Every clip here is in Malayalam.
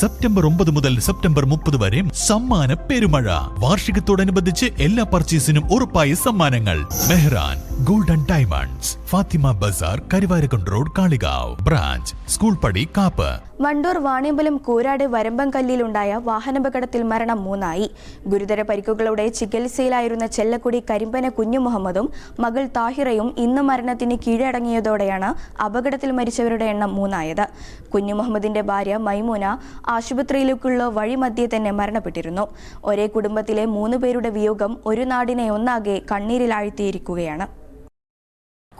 സെപ്റ്റംബർ ഒമ്പത് മുതൽ സെപ്റ്റംബർ മുപ്പത് വരെ സമ്മാന പെരുമഴ. വാർഷികത്തോടനുബന്ധിച്ച് എല്ലാ പർച്ചേസിനും ഉറപ്പായ സമ്മാനങ്ങൾ. Mehran golden diamonds Fathima Bazar Karuvarakundu road Kalikavu branch school Padi Kappu Wandoor Vaniyambalam Koorad വരമ്പംകല്ലിലുണ്ടായ വാഹനാപകടത്തിൽ മരണം മൂന്നായി. ഗുരുതര പരിക്കുകളോടെ ചികിത്സയിലായിരുന്ന ചെല്ലക്കുടി കരിമ്പന കുഞ്ഞു മുഹമ്മദും മകൾ താഹിറയും ഇന്ന് മരണത്തിന് കീഴടങ്ങിയതോടെയാണ് അപകടത്തിൽ മരിച്ചവരുടെ എണ്ണം മൂന്നായത്. കുഞ്ഞു മുഹമ്മദിന്റെ ഭാര്യ മൈമൂന ആശുപത്രിയിലേക്കുള്ള വഴിമധ്യേ തന്നെ മരണപ്പെട്ടിരുന്നു. ഒരേ കുടുംബത്തിലെ മൂന്ന് പേരുടെ വിയോഗം ഒരു നാടിനെ ഒന്നാകെ കണ്ണീരിലാഴ്ത്തിയിരിക്കുകയാണ്.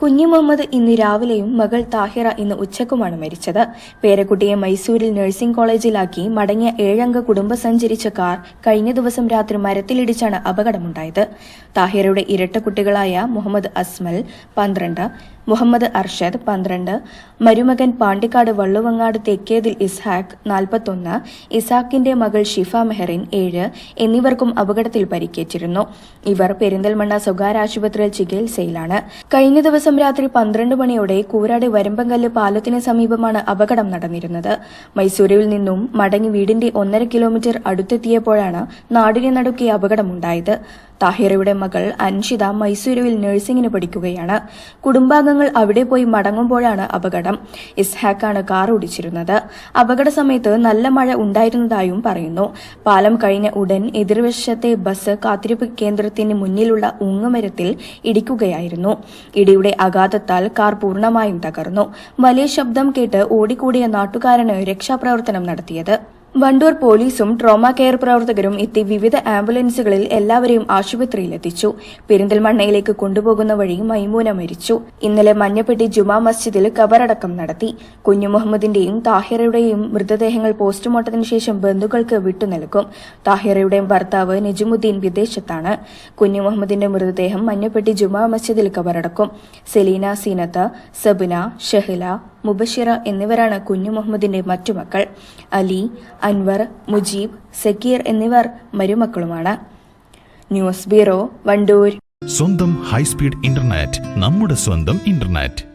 കുഞ്ഞു മുഹമ്മദ് ഇന്ന് രാവിലെയും മകൾ താഹിറ ഇന്ന് ഉച്ചക്കുമാണ് മരിച്ചത്. പേരക്കുട്ടിയെ മൈസൂരിൽ നഴ്സിംഗ് കോളേജിലാക്കി മടങ്ങിയ ഏഴംഗ കുടുംബം സഞ്ചരിച്ച കാർ കഴിഞ്ഞ ദിവസം രാത്രി മരത്തിലിടിച്ചാണ് അപകടമുണ്ടായത്. താഹിറയുടെ ഇരട്ട കുട്ടികളായ മുഹമ്മദ് അസ്മൽ പന്ത്രണ്ട് മുഹമ്മദ് അർഷദ് പന്ത്രണ്ട് മരുമകൻ പാണ്ടിക്കാട് വള്ളുവങ്ങാട് തെക്കേതിൽ ഇസ്ഹാഖ് നാൽപ്പത്തൊന്ന് ഇസാഖിന്റെ മകൾ ഷിഫ മെഹറിൻ ഏഴ് എന്നിവർക്കും അപകടത്തിൽ പരിക്കേറ്റിരുന്നു. ഇവർ പെരിന്തൽമണ്ണ സ്വകാര്യ ആശുപത്രിയിൽ ചികിത്സയിലാണ്. കഴിഞ്ഞ ദിവസം രാത്രി പന്ത്രണ്ട് മണിയോടെ കൂരാട് വരമ്പങ്കല്ല് പാലത്തിന് സമീപമാണ് അപകടം നടന്നിരുന്നത്. മൈസൂരിൽ നിന്നും മടങ്ങി വീടിന്റെ ഒന്നര കിലോമീറ്റർ അടുത്തെത്തിയപ്പോഴാണ് നാടിനെ നടുക്കിയ അപകടമുണ്ടായത്. താഹിറയുടെ മകൾ അൻഷിത മൈസൂരുവിൽ നഴ്സിംഗിന് പഠിക്കുകയാണ്. കുടുംബാംഗങ്ങൾ അവിടെ പോയി മടങ്ങുമ്പോഴാണ് അപകടം. ഇസ്ഹാക്കാണ് കാർ ഓടിച്ചിരുന്നത്. അപകട സമയത്ത് നല്ല മഴ ഉണ്ടായിരുന്നതായും പറയുന്നു. പാലം കഴിഞ്ഞ ഉടൻ എതിർവശത്തെ ബസ് കാത്തിരിപ്പ് കേന്ദ്രത്തിന് മുന്നിലുള്ള ഉങ്ങമരത്തിൽ ഇടിക്കുകയായിരുന്നു. ഇടിയുടെ ആഘാതത്താൽ കാർ പൂർണമായും തകർന്നു. വലിയ ശബ്ദം കേട്ട് ഓടിക്കൂടിയ നാട്ടുകാരാണ് രക്ഷാപ്രവർത്തനം നടത്തിയത്. വണ്ടൂർ പോലീസും ട്രോമ കെയർ പ്രവർത്തകരും എത്തി വിവിധ ആംബുലൻസുകളിൽ എല്ലാവരെയും ആശുപത്രിയിലെത്തിച്ചു. പെരിന്തൽമണ്ണയിലേക്ക് കൊണ്ടുപോകുന്ന വഴി മൈമൂന മരിച്ചു. ഇന്നലെ മഞ്ഞപ്പെട്ടി ജുമാ മസ്ജിദിൽ കബറടക്കം നടത്തി. കുഞ്ഞു മുഹമ്മദിന്റെയും താഹിറയുടെയും മൃതദേഹങ്ങൾ പോസ്റ്റ്മോർട്ടത്തിന് ശേഷം ബന്ധുക്കൾക്ക് വിട്ടുനൽകും താഹിറയുടെയും ഭർത്താവ് നജുമുദ്ദീൻ വിദേശത്താണ്. കുഞ്ഞു മുഹമ്മദിന്റെ മൃതദേഹം മഞ്ഞപ്പെട്ടി ജുമാ മസ്ജിദിൽ കബറടക്കും. സെലീന സീനത്ത് സബിന ഷെഹ്ല മുബഷിറ എന്നിവരാണ് കുഞ്ഞു മുഹമ്മദിന്റെ മറ്റു മക്കൾ. അലി അൻവർ മുജീബ് സക്കീർ എന്നിവർ മരുമക്കളുമാണ്. News bureau Wandoor. സ്വന്തം ഹൈസ്പീഡ് ഇന്റർനെറ്റ് നമ്മുടെ സ്വന്തം ഇന്റർനെറ്റ്.